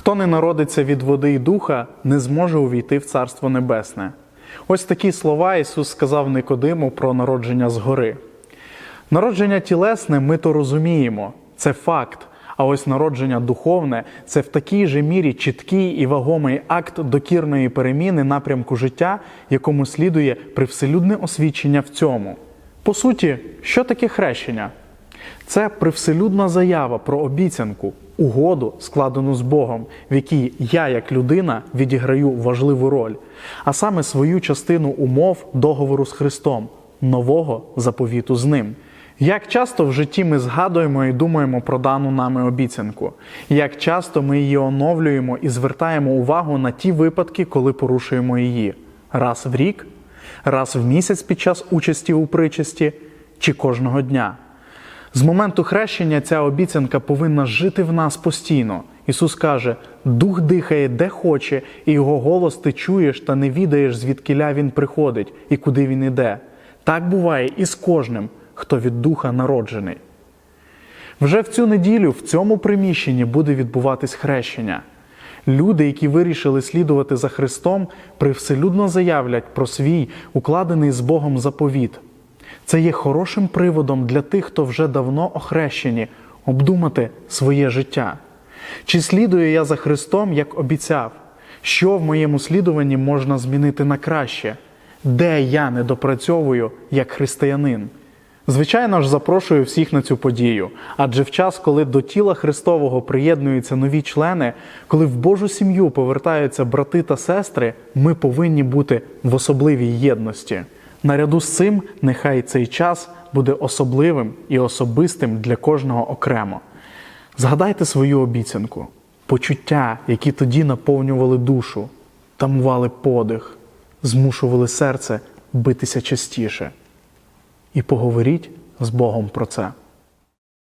Хто не народиться від води і духа, не зможе увійти в Царство Небесне. Ось такі слова Ісус сказав Никодиму про народження згори. Народження тілесне ми то розуміємо, це факт. А ось народження духовне це в такій же мірі чіткий і вагомий акт докірної переміни напрямку життя, якому слідує привселюдне освідчення в цьому. По суті, що таке хрещення? Це привселюдна заява про обіцянку, угоду, складену з Богом, в якій я, як людина, відіграю важливу роль, а саме свою частину умов договору з Христом, нового заповіту з ним. Як часто в житті ми згадуємо і думаємо про дану нами обіцянку, як часто ми її оновлюємо і звертаємо увагу на ті випадки, коли порушуємо її раз в рік, раз в місяць під час участі у причасті чи кожного дня. З моменту хрещення ця обіцянка повинна жити в нас постійно. Ісус каже: Дух дихає де хоче, і його голос ти чуєш та не відаєш, звідкиля він приходить і куди він іде. Так буває і з кожним, хто від духа народжений. Вже в цю неділю в цьому приміщенні буде відбуватись хрещення. Люди, які вирішили слідувати за Христом, привселюдно заявлять про свій укладений з Богом заповіт. Це є хорошим приводом для тих, хто вже давно охрещені, обдумати своє життя. Чи слідую я за Христом, як обіцяв? Що в моєму слідуванні можна змінити на краще? Де я не допрацьовую як християнин? Звичайно ж, запрошую всіх на цю подію, адже в час, коли до тіла Христового приєднуються нові члени, коли в Божу сім'ю повертаються брати та сестри, ми повинні бути в особливій єдності. Наряду з цим, нехай цей час буде особливим і особистим для кожного окремо. Згадайте свою обіцянку, почуття, які тоді наповнювали душу, тамували подих, змушували серце битися частіше. І поговоріть з Богом про це.